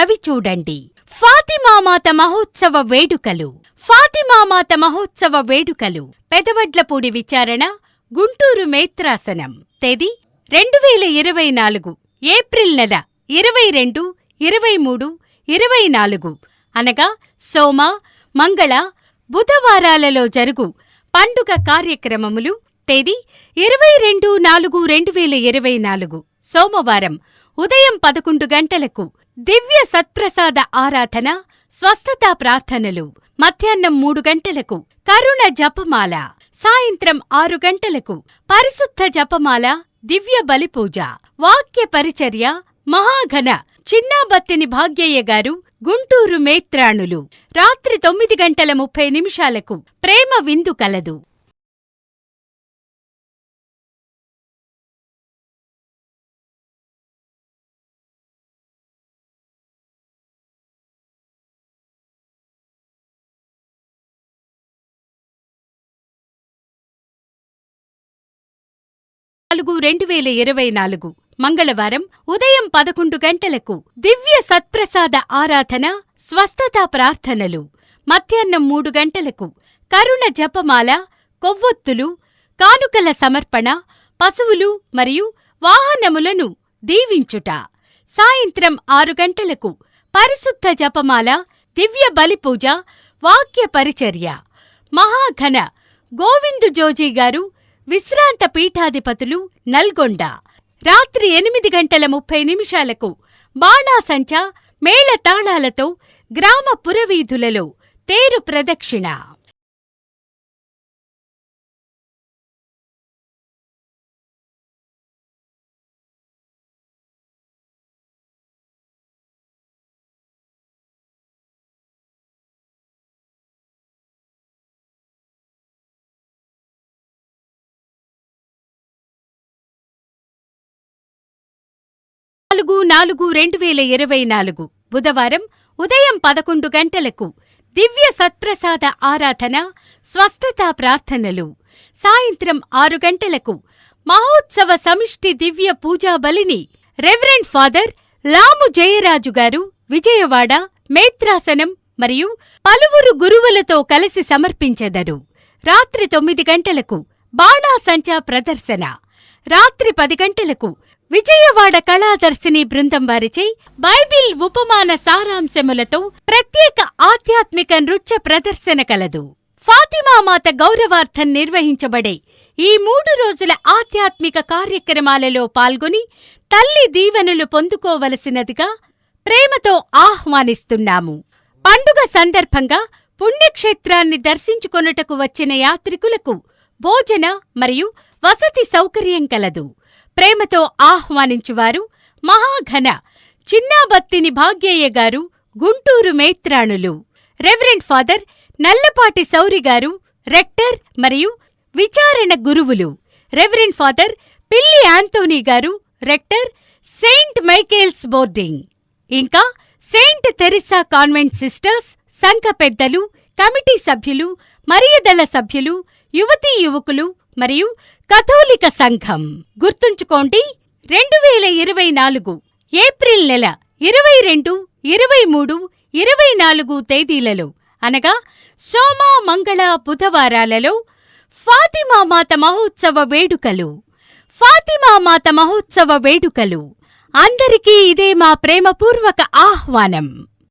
అవి చూడండి. ఫాతిమామాత మహోత్సవ వేడుకలు. ఫాతిమామాత మహోత్సవ వేడుకలు. పెదవడ్లపూడి విచారణ గుంటూరు మేత్రాసనం. తేదీ రెండు వేల ఇరవై నాలుగు ఏప్రిల్ నెల ఇరవై రెండు ఇరవై మూడు ఇరవై నాలుగు. అనగా సోమ మంగళ బుధవారాలలో జరుగు పండుగ కార్యక్రమములు. తేదీ ఇరవై రెండు నాలుగు రెండు వేల ఇరవై నాలుగు. సోమవారం ఉదయం పదకొండు గంటలకు దివ్య సత్ప్రసాద ఆరాధన స్వస్థతా ప్రార్థనలు. మధ్యాహ్నం మూడు గంటలకు కరుణ జపమాల. సాయంత్రం ఆరు గంటలకు పరిశుద్ధ జపమాల దివ్య బలిపూజ. వాక్య పరిచర్య మహాఘన. చిన్నాబత్తిని భాగ్యయ్య గారు గుంటూరు మేత్రాణులు. రాత్రి తొమ్మిది గంటల ముప్పై నిమిషాలకు ప్రేమ విందు కలదు. నాలుగు రెండు వేల ఇరవై నాలుగు. మంగళవారం ఉదయం పదకొండు గంటలకు దివ్య సత్ప్రసాద ఆరాధన స్వస్థతా ప్రార్థనలు. మధ్యాహ్నం మూడు గంటలకు కరుణ జపమాల కొవ్వొత్తులు కానుకల సమర్పణ పశువులు మరియు వాహనములను దీవించుట. సాయంత్రం ఆరు గంటలకు పరిశుద్ధ జపమాల దివ్య బలిపూజ వాక్య పరిచర్య. మహాఘన గోవిందు జోజీ గారు విశ్రాంత పీఠాధిపతులు నల్గొండ. రాత్రి ఎనిమిది గంటల ముప్పై నిమిషాలకు బాణాసంచ మేళతాళాలతో గ్రామ పురవీధులలో తేరు ప్రదక్షిణ. నాలుగు నాలుగు రెండు వేల ఇరవై నాలుగు. బుధవారం ఉదయం పదకొండు గంటలకు దివ్య సత్ప్రసాద ఆరాధన స్వస్థతా ప్రార్థనలు. సాయంత్రం ఆరు గంటలకు మహోత్సవ సమిష్టి దివ్య పూజా బలిని రెవరెండ్ ఫాదర్ లాము జయరాజు గారు విజయవాడ మేత్రాసనం మరియు పలువురు గురువులతో కలిసి సమర్పించెదరు. రాత్రి తొమ్మిది గంటలకు బాణాసంచా ప్రదర్శన. రాత్రి పది గంటలకు విజయవాడ కళాదర్శిని బృందం వారిచే బైబిల్ ఉపమాన సారాంశములతో ప్రత్యేక ఆధ్యాత్మిక నృత్య ప్రదర్శన కలదు. ఫాతిమామాత గౌరవార్థం నిర్వహించబడే ఈ మూడు రోజుల ఆధ్యాత్మిక కార్యక్రమాలలో పాల్గొని తల్లి దీవెనలు పొందుకోవలసినదిగా ప్రేమతో ఆహ్వానిస్తున్నాము. పండుగ సందర్భంగా పుణ్యక్షేత్రాన్ని దర్శించుకొనుటకు వచ్చిన యాత్రికులకు భోజన మరియు వసతి సౌకర్యం కలదు. ప్రేమతో ఆహ్వానించువారు మహాఘన చిన్నాబత్తిని భాగ్యయ్య గారు గుంటూరు మేత్రాణులు. రెవరెండ్ ఫాదర్ నల్లపాటి సౌరి గారు రెక్టర్ మరియు విచారణ గురువులు. రెవరెండ్ ఫాదర్ పిల్లి ఆంటోనీ గారు రెక్టర్ సెయింట్ మైకేల్స్ బోర్డింగ్ ఇంకా సెయింట్ తెరిసా కాన్వెంట్ సిస్టర్స్ సంఘ పెద్దలు కమిటీ సభ్యులు మరియదళ సభ్యులు యువతీ యువకులు మరియు కథోలిక సంఘం. గుర్తుంచుకోండి రెండు వేల ఇరవై నాలుగు ఏప్రిల్ నెల ఇరవై రెండు ఇరవై మూడు ఇరవై నాలుగు తేదీలలో అనగా సోమ మంగళ బుధవారాలలో ఫాతిమా మాత మహోత్సవ వేడుకలు. ఫాతిమా మాత మహోత్సవ వేడుకలు. అందరికీ ఇదే మా ప్రేమపూర్వక ఆహ్వానం.